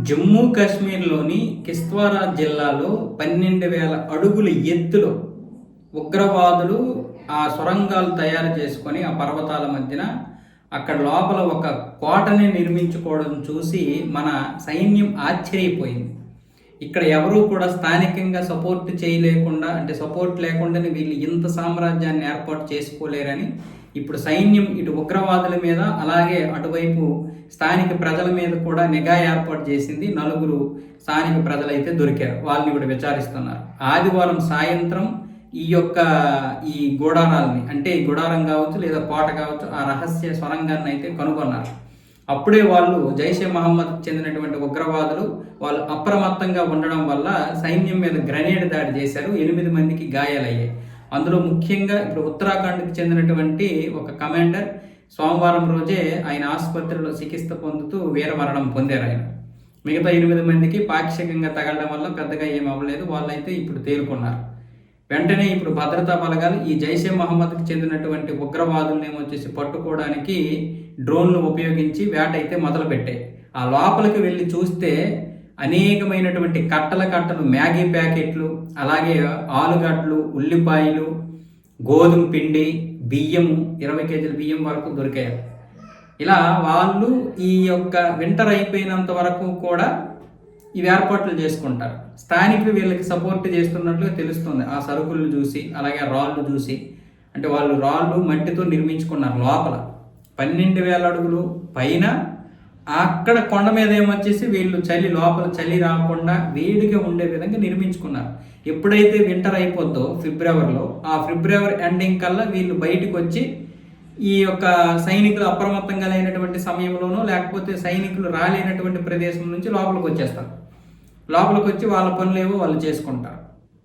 జమ్మూ కాశ్మీర్లోని కిస్త్వారా జిల్లాలో పన్నెండు వేల అడుగుల ఎత్తులో ఉగ్రవాదులు ఆ సొరంగాలు తయారు చేసుకొని ఆ పర్వతాల మధ్యన అక్కడ లోపల ఒక కోటని నిర్మించుకోవడం చూసి మన సైన్యం ఆశ్చర్యపోయింది. ఇక్కడ ఎవరూ కూడా స్థానికంగా సపోర్ట్ చేయలేకుండా అంటే సపోర్ట్ లేకుండానే వీళ్ళు ఇంత సామ్రాజ్యాన్ని ఏర్పాటు చేసుకోలేరని ఇప్పుడు సైన్యం ఇటు ఉగ్రవాదుల మీద అలాగే అటువైపు స్థానిక ప్రజల మీద కూడా నిఘా ఏర్పాటు చేసింది నలుగురు స్థానిక ప్రజలైతే దొరికారు. వాళ్ళని కూడా విచారిస్తున్నారు. ఆదివారం సాయంత్రం ఈ యొక్క ఈ గుడారాలని అంటే ఈ గుడారం కావచ్చు లేదా కోట కావచ్చు ఆ రహస్య సొరంగాన్ని అయితే కనుగొన్నారు. అప్పుడే వాళ్ళు జైషే మహమ్మద్ చెందినటువంటి ఉగ్రవాదులు వాళ్ళు అప్రమత్తంగా ఉండడం వల్ల సైన్యం మీద గ్రనేడ్ దాడి చేశారు. ఎనిమిది మందికి గాయాలయ్యాయి. అందులో ముఖ్యంగా ఇప్పుడు ఉత్తరాఖండ్కి చెందినటువంటి ఒక కమాండర్ సోమవారం రోజే ఆయన ఆసుపత్రిలో చికిత్స పొందుతూ వీరమరణం పొందారు ఆయన. మిగతా ఎనిమిది మందికి పాక్షికంగా తగలడం వల్ల పెద్దగా ఏం అవ్వలేదు. వాళ్ళైతే ఇప్పుడు తేలుకున్నారు. వెంటనే ఇప్పుడు భద్రతా బలగాలు ఈ జైషే మహమ్మద్కి చెందినటువంటి ఉగ్రవాదుల్ని వచ్చేసి పట్టుకోవడానికి డ్రోన్లు ఉపయోగించి వేట అయితే మొదలుపెట్టాయి. ఆ లోపలికి వెళ్ళి చూస్తే అనేకమైనటువంటి కట్టల కట్టలు మ్యాగీ ప్యాకెట్లు అలాగే ఆలుగడ్డలు ఉల్లిపాయలు గోధుమ పిండి బియ్యము ఇరవై కేజీల బియ్యం వరకు దొరికాయి. ఇలా వాళ్ళు ఈ యొక్క వింటర్ అయిపోయినంత వరకు కూడా ఇవి ఏర్పాట్లు చేసుకుంటారు. స్థానికులు వీళ్ళకి సపోర్ట్ చేస్తున్నట్లుగా తెలుస్తుంది. ఆ సరుకులు చూసి అలాగే రాళ్ళు చూసి. అంటే వాళ్ళు రాళ్ళు మట్టితో నిర్మించుకున్నారు లోపల. పన్నెండు వేల అడుగులు పైన అక్కడ కొండ మీద ఏమొచ్చేసి వీళ్ళు చలి లోపల చలి రాకుండా వేడిగా ఉండే విధంగా నిర్మించుకున్నారు. ఎప్పుడైతే వింటర్ అయిపోద్దో ఫిబ్రవరిలో ఆ ఫిబ్రవరి ఎండింగ్ కల్లా వీళ్ళు బయటకు వచ్చి ఈ యొక్క సైనికులు అప్రమత్తంగా లేనటువంటి సమయంలోనూ లేకపోతే సైనికులు రాలేనటువంటి ప్రదేశం నుంచి లోపలికి వచ్చేస్తారు లోపలికి వచ్చి వాళ్ళ పనులేవో వాళ్ళు చేసుకుంటారు.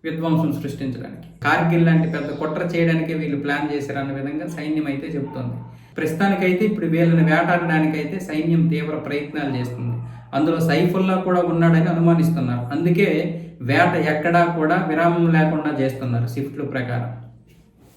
విధ్వంసం సృష్టించడానికి. కార్గిల్ లాంటి పెద్ద కుట్ర చేయడానికి వీళ్ళు ప్లాన్ చేశారన్న విధంగా సైన్యం అయితే చెబుతోంది. ప్రస్తుతానికైతే ఇప్పుడు వీళ్ళని వేటాడడానికైతే సైన్యం తీవ్ర ప్రయత్నాలు చేస్తుంది. అందులో సైఫుల్లా కూడా ఉన్నాడని అనుమానిస్తున్నారు. అందుకే వేట ఎక్కడా కూడా విరామం లేకుండా చేస్తున్నారు షిఫ్ట్ల ప్రకారం.